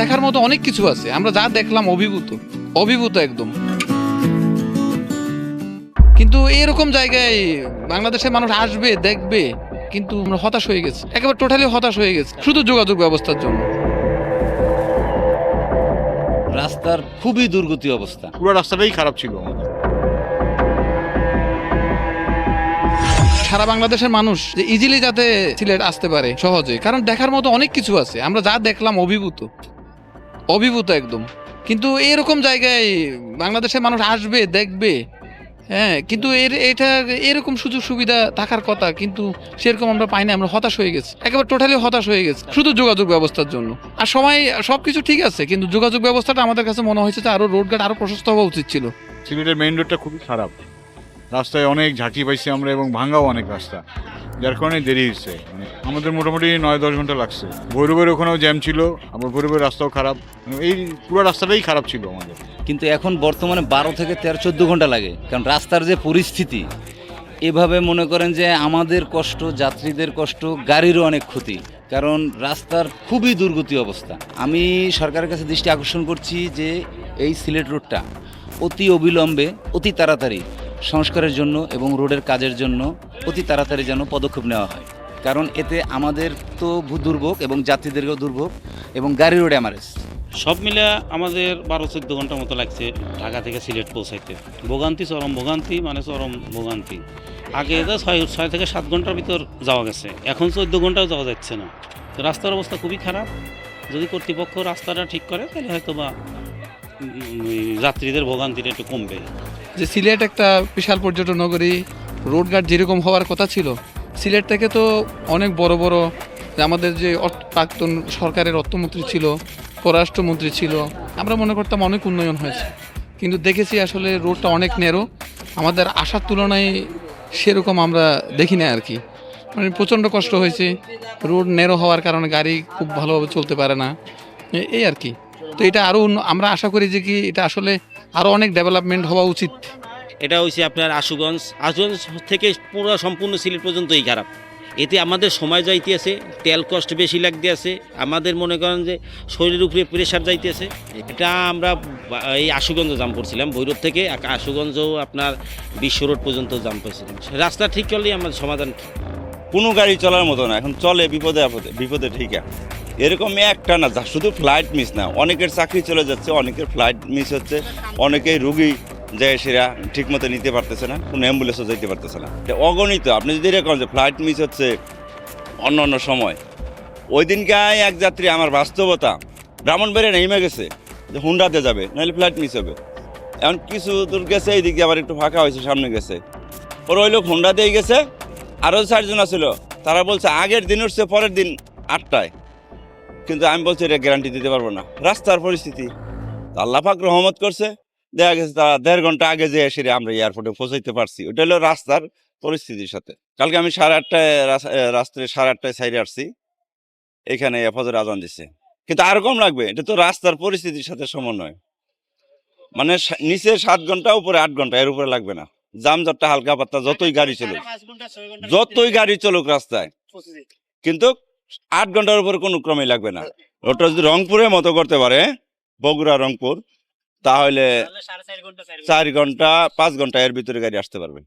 দেখার মতো অনেক কিছু আছে। আমরা যা দেখলাম অভিভূত অভিভূত একদম। কিন্তু এরকম জায়গায় বাংলাদেশের মানুষ আসবে দেখবে কিন্তু আমরা হতাশ হয়ে গেছে। একেবারে টোটালি হতাশ হয়ে গেছে শুধু যোগাযোগ ব্যবস্থার জন্য। রাস্তার খুবই দুর্গতি অবস্থা। পুরো রাস্তাটাই খারাপ ছিল সারা বাংলাদেশের মানুষ যে ইজিলি যাতে সিলেট আসতে পারে সহজে কারণ দেখার মতো অনেক কিছু আছে। আমরা যা দেখলাম অভিভূত। অভিভূত একদম। কিন্তু এরকম জায়গায় বাংলাদেশের মানুষ আসবে, দেখবে। হ্যাঁ কিন্তু এর, এটা এরকম সুযোগ সুবিধা থাকার কথা, কিন্তু সেরকম আমরা পাই না, আমরা হতাশ হয়ে গেছি। একেবারে টোটালি হতাশ হয়ে গেছে, শুধু যোগাযোগ ব্যবস্থার জন্য। আর সময় সব কিছু ঠিক আছে, কিন্তু যোগাযোগ ব্যবস্থাটা আমাদের কাছে মনে হয়েছে যে আরও রোডঘাট আরও প্রশস্ত হওয়া উচিত ছিল। সিলেটের মেইন রোডটা খুবই খারাপ। রাস্তায় অনেক ঝাঁকি পাইছি আমরা এবং ভাঙাও অনেক রাস্তা। যার কারণে দেরি হচ্ছে মানে আমাদের মোটামুটি নয়, দশ ঘণ্টা লাগছে। ভৈরবের ওখানেও জ্যাম ছিল, আবার ভৈরবের রাস্তাও খারাপ। মানে এই পুরো রাস্তাটাই খারাপ ছিল আমাদের। কিন্তু এখন বর্তমানে বারো থেকে তেরো, চোদ্দ ঘণ্টা লাগে। কারণ রাস্তার যে পরিস্থিতি, এভাবে মনে করেন যে আমাদের কষ্ট, যাত্রীদের কষ্ট, গাড়িরও অনেক ক্ষতি। কারণ রাস্তার খুবই দুর্গতি অবস্থা। আমি সরকারের কাছে দৃষ্টি আকর্ষণ করছি যে এই সিলেট রোডটা অতি অবিলম্বে, অতি তাড়াতাড়ি সংস্কারের জন্য এবং রোডের কাজের জন্য অতি তাড়াতাড়ি যেন পদক্ষেপ নেওয়া হয়। কারণ এতে আমাদের তো ভূ- দুর্ভোগ এবং যাত্রীদেরকেও দুর্ভোগ এবং গাড়িরও ড্যামারেজ সব মিলে আমাদের বারো চোদ্দ ঘণ্টা মতো লাগছে ঢাকা থেকে সিলেট পৌঁছাইতে। ভোগান্তি চরম ভোগান্তি মানে চরম ভোগান্তি। আগে ছয় ছয় থেকে সাত ঘণ্টার ভিতর যাওয়া গেছে। এখন চোদ্দ ঘন্টাও যাওয়া যাচ্ছে না। তো রাস্তার অবস্থা খুবই খারাপ। যদি কর্তৃপক্ষ রাস্তাটা ঠিক করে, তাহলে হয়তো বা যাত্রীদের ভোগান্তিটা একটু কমবে। যে সিলেট একটা বিশাল পর্যটন নগরী রোডঘাট যেরকম হওয়ার কথা ছিল, সিলেট থেকে তো অনেক বড় বড় আমাদের যে প্রাক্তন সরকারের অর্থমন্ত্রী ছিল, পররাষ্ট্রমন্ত্রী ছিল, আমরা মনে করতাম অনেক উন্নয়ন হয়েছে। কিন্তু দেখেছি আসলে রোডটা অনেক নেরো আমাদের আশার তুলনায় সেরকম আমরা দেখি না আর কি। মানে প্রচণ্ড কষ্ট হয়েছে, রোড নেরো হওয়ার কারণে গাড়ি খুব ভালোভাবে চলতে পারে না এই আর কি। তো এটা আরও আমরা আশা করি যে কি এটা আসলে আরও অনেক ডেভেলপমেন্ট হওয়া উচিত। এটা হচ্ছে আপনার আশুগঞ্জ। আশুগঞ্জ থেকে পুরো সম্পূর্ণ সিলেট পর্যন্তই খারাপ। এতে আমাদের সময় যাইতে আছে তেল কষ্ট বেশি লাগতে আছে আমাদের মনে করেন যে শরীরের উপরে প্রেশার যাইতে আছে এটা আমরা এই আশুগঞ্জ জাম করছিলাম ভৈরব থেকে আশুগঞ্জও আপনার বিশ্ব রোড পর্যন্ত জাম পাইছিলাম রাস্তা ঠিক করলেই আমাদের সমাধান কোনো গাড়ি চলার মতো না এখন চলে বিপদে আপদে বিপদে ঠিক এরকম একটা না শুধু ফ্লাইট মিস না, অনেকের চাকরি চলে যাচ্ছে, অনেকের ফ্লাইট মিস হচ্ছে, অনেকেই রুগী যে সেরা ঠিক মতো নিতে পারতেছে না, কোনো অ্যাম্বুলেন্সও যেতে পারতেছে না। অগণিত, আপনি যদি এরকম যে ফ্লাইট মিস হচ্ছে অন্য অন্য সময়, ওই দিনকে এক যাত্রী, আমার বাস্তবতা, ব্রাহ্মণবাড়িয়া নেমে গেছে, যে হুন্ডাতে যাবে, নাহলে ফ্লাইট মিস হবে। এখন কিছু দূর গেছে এই দিকে আবার একটু ফাঁকা হয়েছে, সামনে গেছে। ওর ওই লোক হুন্ডা দিয়ে গেছে, আরও চারজন ছিল তারা বলছে আগের দিন উঠছে, পরের দিন আটটায়। কিন্তু আমি বলছি এটা গ্যারান্টি দিতে পারব না। রাস্তার পরিস্থিতি। তা আল্লাহ রহমত করছে। দেখা গেছে তারা দেড় ঘণ্টা আগে যে এসে আমরা এয়ারপোর্টে পৌঁছাইতে পারছি। ওটা হলো রাস্তার পরিস্থিতির সাথে। কালকে আমি সাড়ে আটটায় রাস্তায় সাড়ে আটটায় সাইডে আসছি। এখানে ফজর আজান দিছে। কিন্তু আর কম লাগবে এটা তো রাস্তার পরিস্থিতির সাথে সমন্বয়। মানে নিচে সাত ঘণ্টা উপরে আট ঘণ্টা এর উপরে লাগবে না। জামজটটা হালকা পাত্তা যতই গাড়ি চলুক। যতই গাড়ি চলুক রাস্তায়। কিন্তু আট ঘণ্টার উপরে কোনো ক্রমেই লাগবে না। ওটা যদি রংপুরের মতো করতে পারে বগুড়া রংপুর তাহলে চার ঘণ্টা পাঁচ ঘণ্টা এর ভিতরে গাড়ি আসতে পারবে।